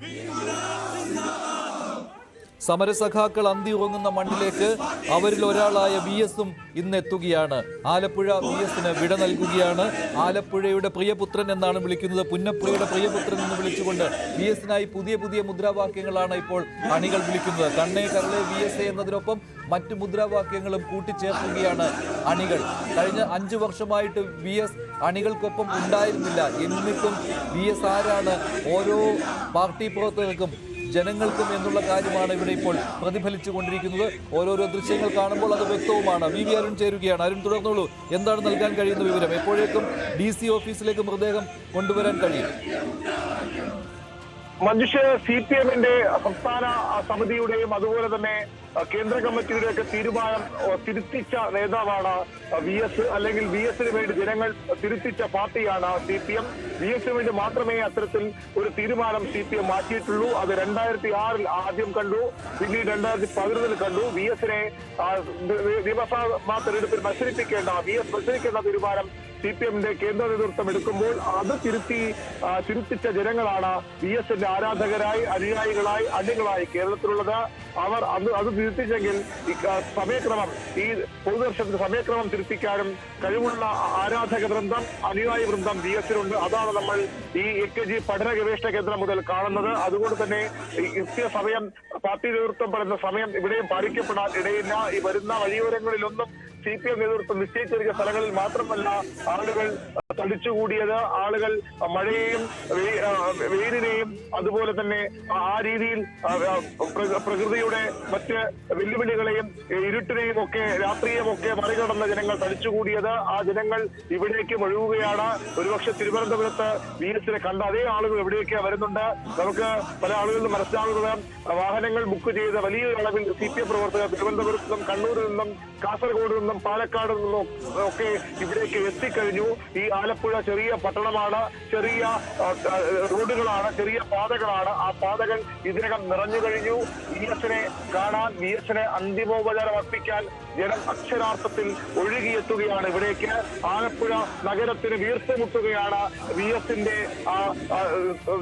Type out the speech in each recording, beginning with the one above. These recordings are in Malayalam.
Vingança! സമരസഖാക്കൾ അന്തി ഉറങ്ങുന്ന മണ്ണിലേക്ക് അവരിൽ ഒരാളായ വി എസും ഇന്ന് എത്തുകയാണ് ആലപ്പുഴ വി എസിന് വിട നൽകുകയാണ്. ആലപ്പുഴയുടെ പ്രിയപുത്രൻ എന്നാണ് വിളിക്കുന്നത്. പുന്നപ്പുഴയുടെ പ്രിയപുത്രൻ എന്ന് വിളിച്ചുകൊണ്ട് വി എസിനായി പുതിയ പുതിയ മുദ്രാവാക്യങ്ങളാണ് ഇപ്പോൾ അണികൾ വിളിക്കുന്നത്. കണ്ണേ കരളെ വി എസ് എ എന്നതിനൊപ്പം മറ്റ് മുദ്രാവാക്യങ്ങളും കൂട്ടിച്ചേർക്കുകയാണ് അണികൾ. കഴിഞ്ഞ അഞ്ചു വർഷമായിട്ട് വി എസ് അണികൾക്കൊപ്പം ഉണ്ടായിരുന്നില്ല. എന്നിട്ടും വി എസ് ആരാണ്? ഓരോ പാർട്ടി പ്രവർത്തകർക്കും ജനങ്ങൾക്കും എന്നുള്ള കാര്യമാണ് ഇവിടെ ഇപ്പോൾ പ്രതിഫലിച്ചു കൊണ്ടിരിക്കുന്നത്. ഓരോരോ ദൃശ്യങ്ങൾ കാണുമ്പോൾ അത് വ്യക്തവുമാണ്. വി വി അരുൺ ചേരുകയാണ്. അരുൺ തുടർന്നുള്ളൂ എന്താണ് നൽകാൻ കഴിയുന്ന വിവരം? എപ്പോഴേക്കും ഡി സി ഓഫീസിലേക്ക് മൃതദേഹം കൊണ്ടുവരാൻ കഴിയും. മഞ്ജുഷ സി പി എമ്മിന്റെ സംസ്ഥാന സമിതിയുടെയും അതുപോലെ തന്നെ കേന്ദ്ര കമ്മിറ്റിയുടെ ഒക്കെ തീരുമാനം തിരുത്തിച്ച നേതാവാണ് വി എസ് അല്ലെങ്കിൽ വി എസിന് വേണ്ടി ജനങ്ങൾ തിരുത്തിച്ച പാർട്ടിയാണ് സി പി എം. വി എസിന് വേണ്ടി മാത്രമേ അത്തരത്തിൽ ഒരു തീരുമാനം സി പി എം മാറ്റിയിട്ടുള്ളൂ. അത് രണ്ടായിരത്തി ആറിൽ ആദ്യം കണ്ടു പിന്നീട് രണ്ടായിരത്തി പതിനൊന്നിൽ കണ്ടു. വി എസിനെ നിയമസഭാ തെരഞ്ഞെടുപ്പിൽ മത്സരിപ്പിക്കേണ്ട വി എസ് മത്സരിക്കേണ്ട തീരുമാനം സി പി എമ്മിന്റെ കേന്ദ്ര നേതൃത്വം എടുക്കുമ്പോൾ അത് തിരുത്തി തിരുത്തിച്ച ജനങ്ങളാണ് വി എസിന്റെ ആരാധകരായി അനുയായികളായി അണികളായി കേരളത്തിലുള്ളത്. അവർ അത് അത് തിരുത്തിച്ചെങ്കിൽ ഈ സമയക്രമം ഈ പൊതുദർശനത്തിന്റെ സമയക്രമം തിരുത്തിക്കാനും കഴിവുള്ള ആരാധക വൃന്ദം അനുയായി വൃന്ദം ബി എസിലുണ്ട് അതാണ് നമ്മൾ ഈ എ കെ ജി പഠന ഗവേഷണ കേന്ദ്രം മുതൽ കാണുന്നത്. അതുകൊണ്ട് തന്നെ കൃത്യ സമയം പാർട്ടി നേതൃത്വം പറയുന്ന സമയം ഇവിടെയും പാലിക്കപ്പെടാൻ ഇടയില്ല. ഈ വരുന്ന വഴിയോരങ്ങളിലൊന്നും സി പി എം നേതൃത്വം നിശ്ചയിച്ചിരിക്കുന്ന സ്ഥലങ്ങളിൽ മാത്രമല്ല ആളുകൾ തടിച്ചുകൂടിയത് ആളുകൾ മഴയെയും വെയിലിനെയും അതുപോലെ തന്നെ ആ രീതിയിൽ പ്രകൃതിയുടെ മറ്റ് വെല്ലുവിളികളെയും ഇരുട്ടിനെയും ഒക്കെ രാത്രിയും ഒക്കെ മറികടന്ന ജനങ്ങൾ തടിച്ചുകൂടിയത് ആ ജനങ്ങൾ ഇവിടേക്ക് ഒഴുകുകയാണ്. ഒരുപക്ഷെ തിരുവനന്തപുരത്ത് വി എസിനെ കണ്ട അതേ ആളുകൾ ഇവിടേക്ക് വരുന്നുണ്ട്. നമുക്ക് പല ആളുകളിലും മനസ്സിലാകുന്നത് വാഹനങ്ങൾ ബുക്ക് ചെയ്ത വലിയ അളവിൽ സി പി എം പ്രവർത്തകർ തിരുവനന്തപുരത്ത് നിന്നും കണ്ണൂരിൽ നിന്നും കാസർഗോഡ് നിന്നും പാലക്കാട് നിന്നും ഒക്കെ ഇവിടേക്ക് എത്തിക്കഴിഞ്ഞു. ഈ ആലപ്പുഴ ചെറിയ പട്ടണമാണ് ചെറിയ റോഡുകളാണ് ചെറിയ പാതകളാണ്. ആ പാതകൾ ഇതിനകം നിറഞ്ഞു കഴിഞ്ഞു. വി എസിനെ കാണാൻ വി എസിനെ അന്തിമോപചാരം അർപ്പിക്കാൻ ജനം അക്ഷരാർത്ഥത്തിൽ ഒഴുകിയെത്തുകയാണ് ഇവിടേക്ക്. ആലപ്പുഴ നഗരത്തിന് വീർത്തുമുട്ടുകയാണ് വി എസിന്റെ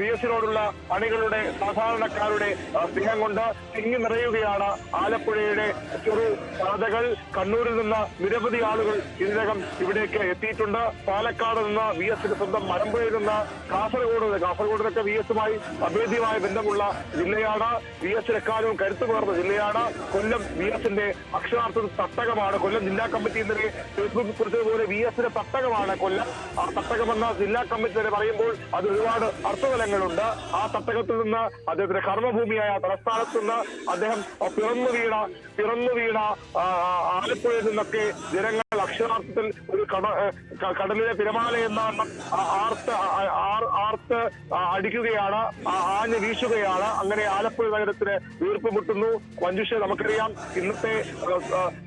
വി എസിനോടുള്ള അണികളുടെ സാധാരണക്കാരുടെ സ്നേഹം കൊണ്ട് തിങ്ങി നിറയുകയാണ് ആലപ്പുഴയുടെ ചെറു പാതകൾ. കണ്ണൂരിൽ നിന്ന് നിരവധി ആളുകൾ ഇതിനകം ഇവിടേക്ക് എത്തിയിട്ടുണ്ട്. പാലക്കാട് നിന്ന് വി എസിന്റെ സ്വന്തം മലമ്പുഴയിൽ നിന്ന് കാസർഗോഡ് കാസർഗോഡിലൊക്കെ വി എസുമായി അഭേദ്യമായ ബന്ധമുള്ള ജില്ലയാണ് വി എസിന് എക്കാലവും കരുത്തു പകർന്ന ജില്ലയാണ് കൊല്ലം വി എസിന്റെ അക്ഷരാർത്ഥത്തിൽ തട്ടകമാണ്. കൊല്ലം ജില്ലാ കമ്മിറ്റി ഇന്നലെ ഫേസ്ബുക്കിൽ കുറിച്ചതുപോലെ വി എസിന്റെ തട്ടകമാണ് കൊല്ലം. ആ തട്ടകമെന്ന ജില്ലാ കമ്മിറ്റി തന്നെ പറയുമ്പോൾ അത് ഒരുപാട് അർത്ഥതലങ്ങളുണ്ട്. ആ തട്ടകത്തിൽ നിന്ന് അദ്ദേഹത്തിന്റെ കർമ്മഭൂമിയായ തലസ്ഥാനത്ത് നിന്ന് അദ്ദേഹം പിറന്നു വീണ പിറന്നു വീണ ആലപ്പുഴയിൽ നിന്നൊക്കെ ജനങ്ങൾ അക്ഷരാർത്ഥത്തിൽ ഒരു കട കടലിലെ തിരമാല എന്ന ആർത്ത് ആർത്ത് അടിക്കുകയാണ് ആഞ്ഞ് വീശുകയാണ്. അങ്ങനെ ആലപ്പുഴ നഗരത്തിന് വീർപ്പ് മുട്ടുന്നു. മഞ്ജുഷ നമുക്കറിയാം ഇന്നത്തെ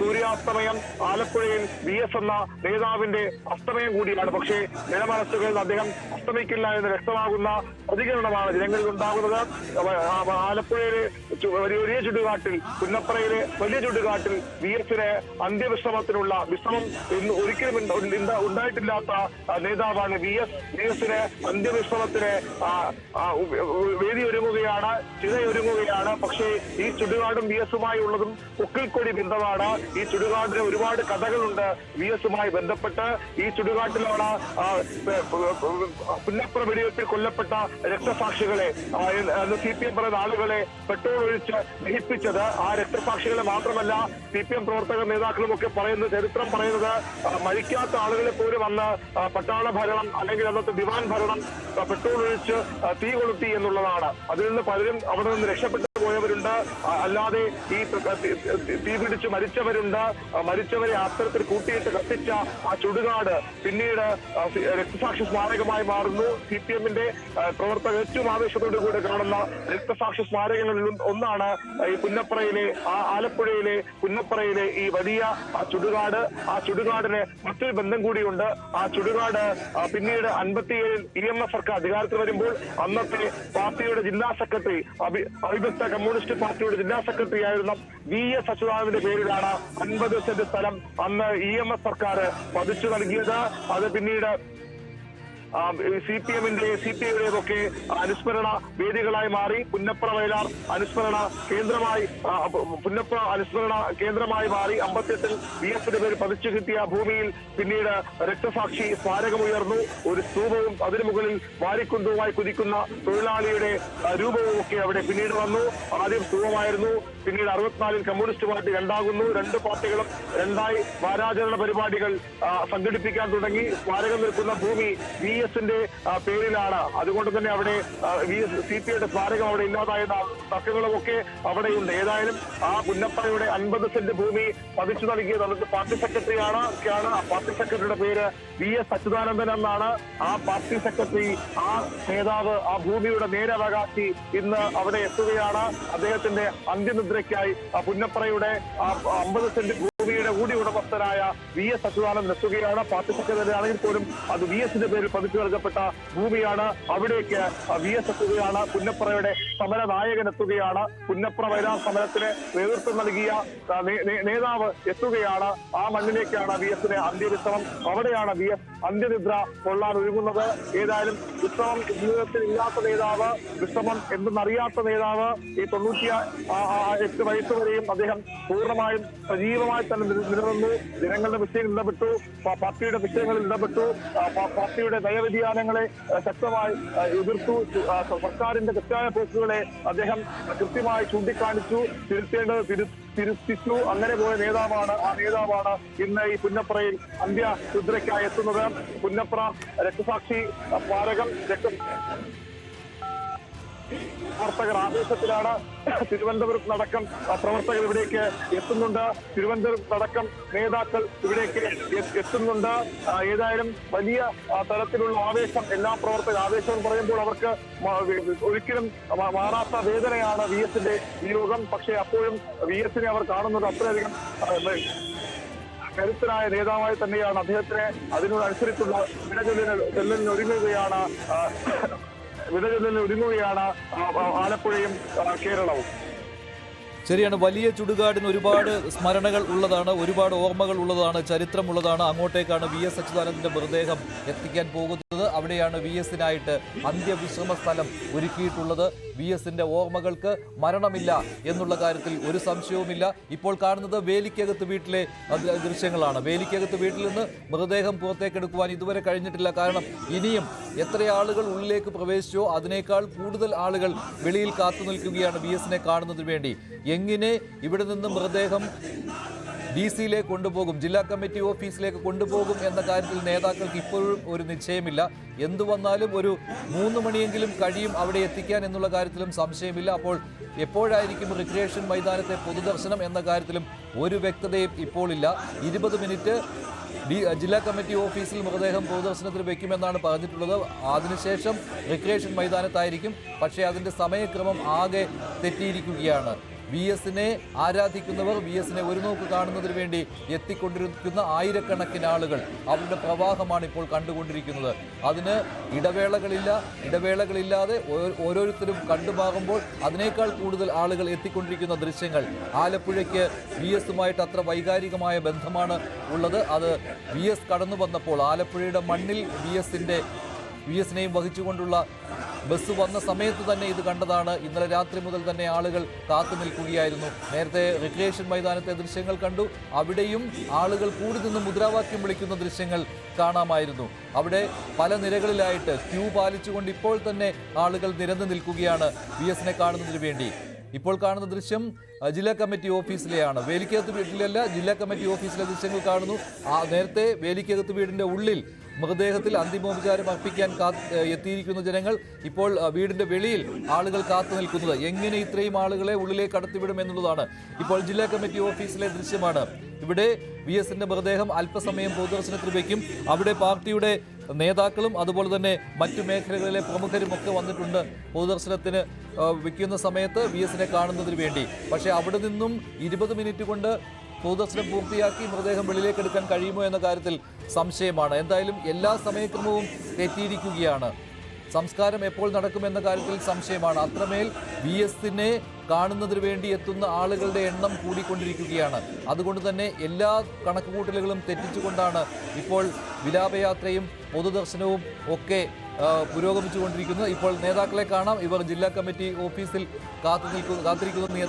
സൂര്യാസ്തമയം ആലപ്പുഴയിൽ വി എസ് എന്ന നേതാവിന്റെ അസ്തമയം കൂടിയാണ്. പക്ഷേ ജനമനസ്സുകളിൽ അദ്ദേഹം അസ്തമിക്കില്ല എന്ന് വ്യക്തമാകുന്ന പ്രതികരണമാണ് ജനങ്ങളിൽ ഉണ്ടാകുന്നത് ആലപ്പുഴയിലെ വലിയ ചുടുകാട്ടിൽ പുന്നപ്പറയിലെ വലിയ ചുടുകാട്ടിൽ വി എസിന് അന്ത്യവിശ്രമത്തിനുള്ള വിശ്രമം ഇന്ന് ഒരിക്കലും ഉണ്ട- ഉണ്ട- ഉണ്ടായിട്ടില്ലാത്ത നേതാവാണ് വി എസ്. വി എസിന് അന്ത്യവിശ്രമത്തിന് വേദി ഒരുങ്ങുകയാണ് ചിതയൊരുങ്ങുകയാണ് പക്ഷേ ഈ ചുടുകാടും വി എസുമായി ഉള്ളതും ഒക്കിൽക്കൊടി ബന്ധമാണ്. ഈ ചുടുകാടിന് ഒരുപാട് കഥകളുണ്ട് വി എസുമായി ബന്ധപ്പെട്ട്. ഈ ചുടുകാട്ടിലാണ് ആ, പ- പ- പ- പുന്നപ്പുറ വെടിവെപ്പിൽ കൊല്ലപ്പെട്ട രക്തസാക്ഷികളെ സി പി എം പറയുന്ന ആളുകളെ പെട്രോൾ ഒഴിച്ച് ദഹിപ്പിച്ചത്. ആ രക്തസാക്ഷികളെ മാത്രമല്ല സി പി എം പ്രവർത്തക നേതാക്കളും ഒക്കെ പറയുന്ന ചരിത്രം പറയുന്നത് മരിക്കാത്ത ആളുകളെ പോലും അന്ന് ആ, പട്ടാള ഭരണം അല്ലെങ്കിൽ അന്നത്തെ ദിവാൻ ഭരണം പെട്രോൾ ഒഴിച്ച് തീ കൊളുത്തി എന്നുള്ളതാണ്. അതിൽ നിന്ന് പലരും അവിടെ നിന്ന് രക്ഷപ്പെട്ടു. പോയവരുണ്ട്. അല്ലാതെ ഈ ത- തി- തി- തീ പിടിച്ച് മരിച്ചവരുണ്ട്. മരിച്ചവരെ അത്തരത്തിൽ കൂട്ടിയിട്ട് കത്തിച്ച ആ ചുടുകാട് പിന്നീട് രക്തസാക്ഷി സ്മാരകമായി മാറുന്നു. സി പി എമ്മിന്റെ പ്രവർത്തകർ ഏറ്റവും ആവേശത്തോടു കൂടെ കാണുന്ന രക്തസാക്ഷി സ്മാരകങ്ങളിൽ ഒന്നാണ് ഈ പുന്നപ്പറയിലെ ആ ആലപ്പുഴയിലെ പുന്നപ്പറയിലെ ഈ വലിയ ആ ചുടുകാട്. ആ ചുടുകാടിന് മറ്റൊരു ബന്ധം കൂടിയുണ്ട്. ആ ചുടുകാട് പിന്നീട് അൻപത്തിയേഴിൽ ഇ എം എഫ് സർക്കാർ അധികാരത്തിൽ വരുമ്പോൾ അന്നത്തെ പാർട്ടിയുടെ ജില്ലാ സെക്രട്ടറി അഭി- അവിഭക്ത കമ്മ്യൂണിസ്റ്റ് പാർട്ടിയുടെ ജില്ലാ സെക്രട്ടറി ആയിരുന്ന വി എസ് അച്യുതാനന്ദന്റെ പേരിലാണ് അൻപത് സെന്റ് സ്ഥലം അന്ന് ഇ എം എസ് സർക്കാർ പതിച്ചു നൽകിയത്. അത് പിന്നീട് സി പി എമ്മിന്റെ സി പി എമ്മിന്റേതൊക്കെ അനുസ്മരണ വേദികളായി മാറി പുന്നപ്ര വയലാർ അനുസ്മരണ കേന്ദ്രമായി പുന്നപ്ര അനുസ്മരണ കേന്ദ്രമായി മാറി അമ്പത്തെട്ടിൽ ബി എഫിന്റെ പേര് പതിച്ചു കിട്ടിയ ഭൂമിയിൽ പിന്നീട് രക്തസാക്ഷി സ്മാരകമുയർന്നു ഒരു സ്തൂപവും അതിനു മുകളിൽ വാരിക്കുന്തവുമായി കുതിക്കുന്ന തൊഴിലാളിയുടെ രൂപവും ഒക്കെ അവിടെ പിന്നീട് വന്നു. ആദ്യം സ്തൂപമായിരുന്നു പിന്നീട് അറുപത്തിനാലിൽ കമ്മ്യൂണിസ്റ്റ് പാർട്ടി രണ്ടാകുന്നു രണ്ട് പാർട്ടികളും രണ്ടായി വാരാചരണ പരിപാടികൾ സംഘടിപ്പിക്കാൻ തുടങ്ങി. സ്മാരകം നിൽക്കുന്ന ഭൂമി എസിന്റെ പേരിലാണ്. അതുകൊണ്ട് തന്നെ അവിടെ സി പി ഐയുടെ സ്മാരകം അവിടെ ഇല്ലാതായെന്ന തർക്കങ്ങളും ഒക്കെ അവിടെയുണ്ട്. ഏതായാലും ആ പുന്നപ്പയുടെ അൻപത് സെന്റ് ഭൂമി പതിച്ചു നൽകിയത് അന്നത്തെ പാർട്ടി സെക്രട്ടറിയാണ് ആണ് ആ പാർട്ടി സെക്രട്ടറിയുടെ പേര് വി എസ് അച്യുതാനന്ദൻ എന്നാണ്. ആ പാർട്ടി സെക്രട്ടറി ആ നേതാവ് ആ ഭൂമിയുടെ നേരവകാശി ഇന്ന് അവിടെ എത്തുകയാണ്. അദ്ദേഹത്തിന്റെ അന്ത്യനിദ്രയ്ക്കായി പുന്നപ്പറയുടെ അമ്പത് സെന്റ് കൂടി ഉടമസ്ഥനായ വി എസ് അച്യുതാനന്ദൻ എത്തുകയാണ്. പാർട്ടി സെക്രട്ടറി ആണെങ്കിൽ പോലും അത് വി എസിന്റെ പേരിൽ പതിച്ചു നൽകപ്പെട്ട ഭൂമിയാണ്. അവിടേക്ക് വി എസ് എത്തുകയാണ്. പുന്നപ്രയുടെ സമര നായകൻ എത്തുകയാണ്. പുന്നപ്ര വയലാർ സമരത്തിന് നേതൃത്വം നൽകിയ നേതാവ് എത്തുകയാണ്. ആ മണ്ണിലേക്കാണ് വി എസിന്റെ അന്ത്യവിശ്രമം. അവിടെയാണ് വി എസ് അന്ത്യനിദ്ര കൊള്ളാൻ ഒരുങ്ങുന്നത്. ഏതായാലും വിശ്രമം ജീവിതത്തിൽ ഇല്ലാത്ത നേതാവ് വിശ്രമം എന്തെന്നറിയാത്ത നേതാവ് ഈ തൊണ്ണൂറ്റി എട്ട് വയസ്സ് വരെയും അദ്ദേഹം പൂർണമായും സജീവമായി തന്നെ നില- നിലനിന്നു ജനങ്ങളുടെ വിഷയങ്ങളിൽ ഇടപെട്ടു. പാർട്ടിയുടെ വിഷയങ്ങളിൽ ഇടപെട്ടു. പാർട്ടിയുടെ നയവ്യതിയാനങ്ങളെ ശക്തമായി എതിർത്തു. സർക്കാരിന്റെ തെറ്റായ പോക്കുകളെ അദ്ദേഹം കൃത്യമായി ചൂണ്ടിക്കാണിച്ചു തിരുത്തേണ്ടത് തിരു തിരുത്തിച്ചു. അങ്ങനെ പോയ നേതാവാണ് ആ നേതാവാണ് ഇന്ന് ഈ പുന്നപ്രയിൽ അന്ത്യ രുദ്രയ്ക്കായി എത്തുന്നത്. പുന്നപ്ര രക്തസാക്ഷി സ്മാരകം രക്ത പ്രവർത്തകർ ആവേശത്തിലാണ്. തിരുവനന്തപുരത്ത് നടക്കം പ്രവർത്തകർ ഇവിടേക്ക് എത്തുന്നുണ്ട്. തിരുവനന്തപുരത്ത് അടക്കം നേതാക്കൾ ഇവിടേക്ക് എത്തുന്നുണ്ട്. ഏതായാലും വലിയ തരത്തിലുള്ള ആവേശം എല്ലാ പ്രവർത്തകർ ആവേശം എന്ന് പറയുമ്പോൾ അവർക്ക് ഒരിക്കലും മാറാത്ത വേദനയാണ് വി എസിന്റെ വിയോഗം പക്ഷേ അപ്പോഴും വി എസിനെ അവർ കാണുന്നത് അത്രയധികം കരുത്തനായ നേതാവായി തന്നെയാണ്. അദ്ദേഹത്തിന് അതിനോടനുസരിച്ചുള്ള വിടചൊല്ലിന് ചെല്ലലിന് ഒരുങ്ങുകയാണ് വിടചൊല്ലിന് ഒരുങ്ങുകയാണ് ആലപ്പുഴയും കേരളവും. ശരിയാണ് വലിയ ചുടുകാടിന് ഒരുപാട് സ്മരണകൾ ഉള്ളതാണ് ഒരുപാട് ഓർമ്മകൾ ഉള്ളതാണ് ചരിത്രമുള്ളതാണ്. അങ്ങോട്ടേക്കാണ് വി എസ് അച്യുതാനന്ദന്റെ മൃതദേഹം എത്തിക്കാൻ പോകുന്നത്. അവിടെയാണ് വി എസിനായിട്ട് അന്ത്യവിശ്രമ സ്ഥലം ഒരുക്കിയിട്ടുള്ളത്. വി എസിന്റെ ഓർമ്മകൾക്ക് മരണമില്ല എന്നുള്ള കാര്യത്തിൽ ഒരു സംശയവുമില്ല. ഇപ്പോൾ കാണുന്നത് വേലിക്കകത്ത് വീട്ടിലെ ദൃശ്യങ്ങളാണ്. വേലിക്കകത്ത് വീട്ടിൽ നിന്ന് മൃതദേഹം പുറത്തേക്കെടുക്കുവാൻ ഇതുവരെ കഴിഞ്ഞിട്ടില്ല. കാരണം ഇനിയും എത്ര ആളുകൾ ഉള്ളിലേക്ക് പ്രവേശിച്ചോ അതിനേക്കാൾ കൂടുതൽ ആളുകൾ വെളിയിൽ കാത്തു നിൽക്കുകയാണ് വി എസിനെ കാണുന്നതിന് വേണ്ടി. എങ്ങനെ ഇവിടെ നിന്ന് മൃതദേഹം ഡി സിയിലേക്ക് കൊണ്ടുപോകും ജില്ലാ കമ്മിറ്റി ഓഫീസിലേക്ക് കൊണ്ടുപോകും എന്ന കാര്യത്തിൽ നേതാക്കൾക്ക് ഇപ്പോഴും ഒരു നിശ്ചയമില്ല. എന്തു വന്നാലും ഒരു മൂന്ന് മണിയെങ്കിലും കഴിയും അവിടെ എത്തിക്കാൻ എന്നുള്ള കാര്യത്തിലും സംശയമില്ല. അപ്പോൾ എപ്പോഴായിരിക്കും റിക്രിയേഷൻ മൈതാനത്തെ പൊതുദർശനം എന്ന കാര്യത്തിലും ഒരു വ്യക്തതയും ഇപ്പോഴില്ല ഇരുപത് മിനിറ്റ് ഡി ജില്ലാ കമ്മിറ്റി ഓഫീസിൽ മൃതദേഹം പൊതുദർശനത്തിന് വയ്ക്കുമെന്നാണ് പറഞ്ഞിട്ടുള്ളത്. അതിനുശേഷം റിക്രിയേഷൻ മൈതാനത്തായിരിക്കും. പക്ഷേ അതിന്റെ സമയക്രമം ആകെ തെറ്റിയിരിക്കുകയാണ്. വി എസിനെ ആരാധിക്കുന്നവർ വി എസിനെ ഒരു നോക്ക് കാണുന്നതിന് വേണ്ടി എത്തിക്കൊണ്ടിരിക്കുന്ന ആയിരക്കണക്കിന് ആളുകൾ അവരുടെ പ്രവാഹമാണ് ഇപ്പോൾ കണ്ടുകൊണ്ടിരിക്കുന്നത്. അതിന് ഇടവേളകളില്ല ഇടവേളകളില്ലാതെ ഓരോരുത്തരും കണ്ടുമാകുമ്പോൾ അതിനേക്കാൾ കൂടുതൽ ആളുകൾ എത്തിക്കൊണ്ടിരിക്കുന്ന ദൃശ്യങ്ങൾ. ആലപ്പുഴയ്ക്ക് വി എസുമായിട്ട് അത്ര വൈകാരികമായ ബന്ധമാണ് ഉള്ളത്. അത് വി എസ് കടന്നു വന്നപ്പോൾ ആലപ്പുഴയുടെ മണ്ണിൽ വി എസിന്റെ വി എസിനെയും വഹിച്ചുകൊണ്ടുള്ള ബസ് വന്ന സമയത്ത് തന്നെ ഇത് കണ്ടതാണ്. ഇന്നലെ രാത്രി മുതൽ തന്നെ ആളുകൾ കാത്തു നിൽക്കുകയായിരുന്നു. നേരത്തെ റിക്രിയേഷൻ മൈതാനത്തെ ദൃശ്യങ്ങൾ കണ്ടു. അവിടെയും ആളുകൾ കൂടി നിന്ന് മുദ്രാവാക്യം വിളിക്കുന്ന ദൃശ്യങ്ങൾ കാണാമായിരുന്നു. അവിടെ പല നിരകളിലായിട്ട് ക്യൂ പാലിച്ചുകൊണ്ട് ഇപ്പോൾ തന്നെ ആളുകൾ നിരന്നു നിൽക്കുകയാണ് വി എസിനെ കാണുന്നതിന് വേണ്ടി. ഇപ്പോൾ കാണുന്ന ദൃശ്യം ജില്ലാ കമ്മിറ്റി ഓഫീസിലെയാണ്. വേലിക്കകത്ത് വീട്ടിലല്ല ജില്ലാ കമ്മിറ്റി ഓഫീസിലെ ദൃശ്യങ്ങൾ കാണുന്നു. നേരത്തെ വേലിക്കകത്ത് വീടിന്റെ ഉള്ളിൽ മൃതദേഹത്തിൽ അന്തിമോപചാരം അർപ്പിക്കാൻ എത്തിയിരിക്കുന്ന ജനങ്ങൾ ഇപ്പോൾ വീടിന്റെ വെളിയിൽ ആളുകൾ കാത്തു നിൽക്കുന്നത്. എങ്ങനെ ഇത്രയും ആളുകളെ ഉള്ളിലേക്ക് കടത്തിവിടും എന്നുള്ളതാണ്. ഇപ്പോൾ ജില്ലാ കമ്മിറ്റി ഓഫീസിലെ ദൃശ്യമാണ്. ഇവിടെ വി എസിന്റെ മൃതദേഹം അല്പസമയം പൊതുദർശനത്തിൽ വയ്ക്കും അവിടെ പാർട്ടിയുടെ നേതാക്കളും അതുപോലെ തന്നെ മറ്റു മേഖലകളിലെ പ്രമുഖരും ഒക്കെ വന്നിട്ടുണ്ട് പൊതുദർശനത്തിന് വയ്ക്കുന്ന സമയത്ത് വി എസിനെ കാണുന്നതിന് വേണ്ടി. പക്ഷേ അവിടെ നിന്നും ഇരുപത് മിനിറ്റ് കൊണ്ട് പൊതുദർശനം പൂർത്തിയാക്കി മൃതദേഹം വെളിയിലേക്ക് എടുക്കാൻ കഴിയുമോ എന്ന കാര്യത്തിൽ സംശയമാണ്. എന്തായാലും എല്ലാ സമയക്രമവും തെറ്റിയിരിക്കുകയാണ്. സംസ്കാരം എപ്പോൾ നടക്കുമെന്ന കാര്യത്തിൽ സംശയമാണ്. അത്രമേൽ വി എസിനെ കാണുന്നതിന് വേണ്ടി എത്തുന്ന ആളുകളുടെ എണ്ണം കൂടിക്കൊണ്ടിരിക്കുകയാണ്. അതുകൊണ്ട് തന്നെ എല്ലാ കണക്കുകൂട്ടലുകളും തെറ്റിച്ചുകൊണ്ടാണ് ഇപ്പോൾ വിലാപയാത്രയും പൊതുദർശനവും ഒക്കെ പുരോഗമിച്ചുകൊണ്ടിരിക്കുന്നത്. ഇപ്പോൾ നേതാക്കളെ കാണാം. ഇവർ ജില്ലാ കമ്മിറ്റി ഓഫീസിൽ കാത്തു നിൽക്കുന്നു കാത്തിരിക്കുന്ന.